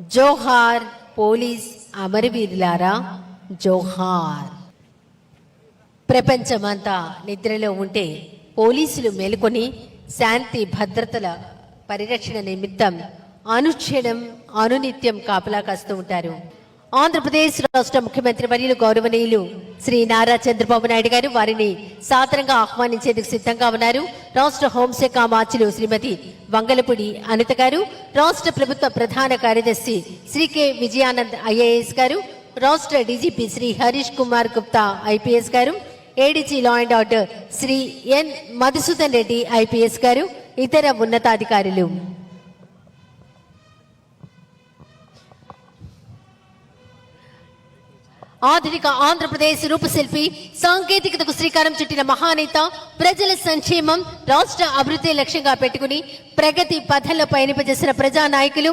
జోహార్ police అమరవీరులారా జోహార్. ప్రపంచమంతా నిద్రలో ఉంటే పోలీసులు మేలుకొని శాంతి భద్రతల పరిరక్షణ నిమిత్తం అనుక్షణం అనునిత్యం కాపలా కాస్తూ ఉంటారు. ఆంధ్రప్రదేశ్ రాష్ట్ర ముఖ్యమంత్రి వర్యులు గౌరవనీయులు శ్రీ నారా చంద్రబాబు నాయుడు గారు వారిని సాదరంగా ఆహ్వానించేందుకు సిద్ధంగా ఉన్నారు. రాష్ట్ర హోంశాఖ మార్చులు శ్రీమతి వంగలపూడి అనిత గారు రాష్ట్ర ప్రభుత్వ ప్రధాన కార్యదర్శి శ్రీ కె విజయానంద్ ఐఏఎస్ గారు రాష్ట్ర డీజీపీ శ్రీ హరీష్ కుమార్ గుప్తా ఐపీఎస్ గారు ADG law and order Shri N Madhusudan Reddy IPS గారు ఇతర ఉన్నతాధికారులు. ఆధునిక ఆంధ్రప్రదేశ్ రూపశిల్పి సాంకేతికతకు శ్రీకారం చుట్టిన మహానేత ప్రజల సంక్షేమం రాష్ట్ర అభివృద్ధి లక్ష్యంగా పెట్టుకుని ప్రగతి పథంలో పయనింపజేసిన ప్రజానాయకులు.